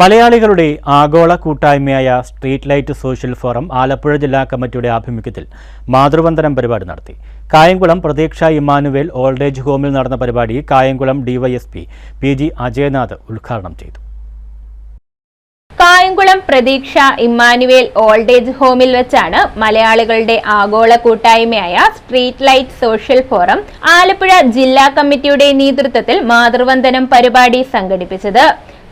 മലയാളികളുടെ ആഗോള കൂട്ടായ്മയായ street light social forum Alappuzha ജില്ലാ കമ്മിറ്റിയുടെ ആഭിമുഖ്യത്തിൽ മാതൃവന്ദനം പരിപാടി നടത്തി. കായംകുളം പ്രതീക്ഷ ഇമ്മാനുവേൽ ഓൾഡ് ഏജ് ഹോമിൽ നടന്ന പരിപാടി Kayamkulam DYSP P G Ajayanath ഉദ്ഘാടനം ചെയ്തു. കായംകുളം പ്രതീക്ഷ ഇമ്മാനുവേൽ ഓൾഡ് ഏജ് ഹോമിൽ വെച്ചാണ് മലയാളികളുടെ ആഗോള കൂട്ടായ്മയായ street light social forum Alappuzha ജില്ലാ കമ്മിറ്റിയുടെ നേതൃത്വത്തിൽ മാതൃവന്ദനം പരിപാടി സംഘടിപ്പിച്ചത്.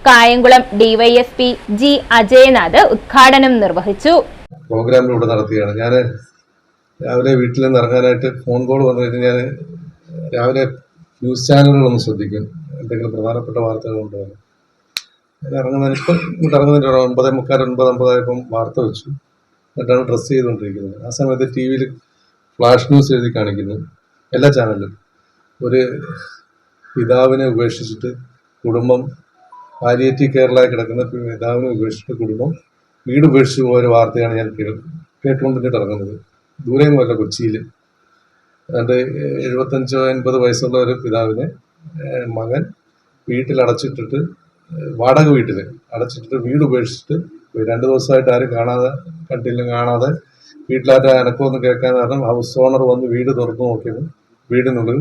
കായംകുളം ഡിവൈഎസ്പി ജി അജയനാഥ് ഉദ്ഘാടനം നിർവഹിച്ചു. പ്രോഗ്രാം ഇവിടെ നടത്തുകയാണ്. ഞാൻ രാവിലെ വീട്ടിൽ നിന്ന് ഇറങ്ങാനായിട്ട് ഫോൺ കോൾ വന്നു കഴിഞ്ഞാൽ ഞാൻ രാവിലെ ന്യൂസ് ചാനലുകളൊന്ന് ശ്രദ്ധിക്കും. എന്തെങ്കിലും പ്രധാനപ്പെട്ട വാർത്തകൾ ഉണ്ടോ ഞാൻ ഇറങ്ങുന്നതിന് ഇപ്പം ഇങ്ങോട്ട് ഇറങ്ങുന്നതിന്റെ ഒരു ഒമ്പതേ മുക്കാൽ ഒൻപത് അമ്പതായപ്പം വാർത്ത വെച്ചു. എന്നിട്ടാണ് ഡ്രസ്സ് ചെയ്തുകൊണ്ടിരിക്കുന്നത്. ആ സമയത്ത് ടി വിയിൽ ഫ്ലാഷ് ന്യൂസ് എഴുതി കാണിക്കുന്നു. എല്ലാ ചാനലിലും ഒരു പിതാവിനെ ഉപേക്ഷിച്ചിട്ട് കുടുംബം പാലിയേറ്റീവ് കെയറിലായി കിടക്കുന്ന പിതാവിനെ ഉപേക്ഷിച്ചിട്ട് കുടുംബം വീട് ഉപേക്ഷിച്ച് പോയ വാർത്തയാണ് ഞാൻ കേട്ടുകൊണ്ടിട്ട് ഇറങ്ങുന്നത് ദൂരെ ഒന്നുമല്ല കൊച്ചിയിൽ അതുകൊണ്ട് എഴുപത്തഞ്ചോ എൺപത് വയസ്സുള്ള ഒരു പിതാവിനെ മകൻ വീട്ടിൽ അടച്ചിട്ടിട്ട് വാടക വീട്ടിൽ അടച്ചിട്ടിട്ട് വീട് ഉപേക്ഷിച്ചിട്ട്. രണ്ട് ദിവസമായിട്ട് ആരും കാണാതെ കണ്ടില്ല കാണാതെ വീട്ടിലാരും അനക്കമൊന്നും കേൾക്കാൻ കാരണം ഹൗസ് ഓണർ വന്ന് വീട് തുറന്നു നോക്കിയത് വീടിനുള്ളിൽ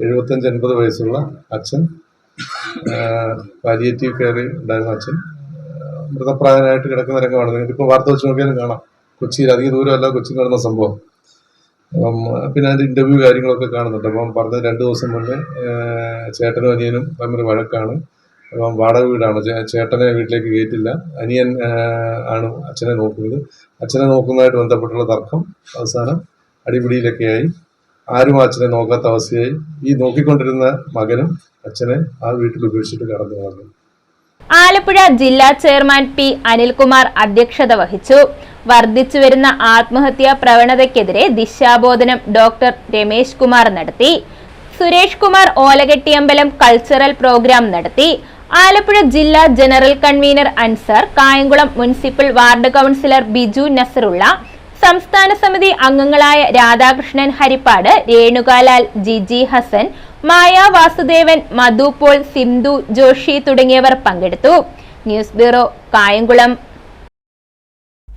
എഴുപത്തഞ്ച് എൺപത് വയസ്സുള്ള അച്ഛൻ പാലിയേറ്റീവ് കെയർ ഉണ്ടായിരുന്ന അച്ഛൻ. മൃതപ്രായനായിട്ട് കിടക്കുന്നവരൊക്കെ വേണം. നിങ്ങൾക്ക് വാർത്ത വെച്ച് നോക്കിയാലും കാണാം. കൊച്ചിയിൽ അധിക ദൂരമല്ല കൊച്ചിയിൽ നടന്ന സംഭവം. പിന്നെ അതിന്റെ ഇന്റർവ്യൂ കാര്യങ്ങളൊക്കെ കാണുന്നുണ്ട്. അപ്പം പറഞ്ഞത് രണ്ട് ദിവസം മുന്നേ ചേട്ടനും അനിയനും തമ്മിൽ വഴക്കാണ്. അപ്പം വാടക വീടാണ്. ചേട്ടനെ വീട്ടിലേക്ക് കയറ്റില്ല. അനിയൻ ആണ് അച്ഛനെ നോക്കുന്നത്. അച്ഛനെ നോക്കുന്നതായിട്ട് ബന്ധപ്പെട്ടുള്ള തർക്കം അവസാനം അടിപിടിയിലൊക്കെയായി. ആരും അച്ഛനെ നോക്കാത്ത അവസ്ഥയായി. ഈ നോക്കിക്കൊണ്ടിരുന്ന മകനും അച്ഛനെ ആ വീട്ടിൽ ഉപേക്ഷിച്ചിട്ട് കടന്നു വന്നു. ആലപ്പുഴ ജില്ലാ ചെയർമാൻ പി അനിൽകുമാർ അധ്യക്ഷത വഹിച്ചു. വർദ്ധിച്ചു വരുന്ന ആത്മഹത്യാ പ്രവണതയ്ക്കെതിരെ ദിശാബോധനം ഡോക്ടർ രമേശ് കുമാർ നടത്തി. സുരേഷ് കുമാർ ഓലകെട്ടിയമ്പലം കൾച്ചറൽ പ്രോഗ്രാം നടത്തി. ആലപ്പുഴ ജില്ലാ general convener Ansar Kayamkulam municipal ward councillor Biju Nasarulla സംസ്ഥാന സമിതി അംഗങ്ങളായ രാധാകൃഷ്ണൻ ഹരിപ്പാട് രേണുകാലാൽ ജിജി ഹസൻ മായ വാസുദേവൻ മധു പോൾ സിന്ധു ജോഷി തുടങ്ങിയവർ പങ്കെടുത്തു. News bureau Kayamkulam.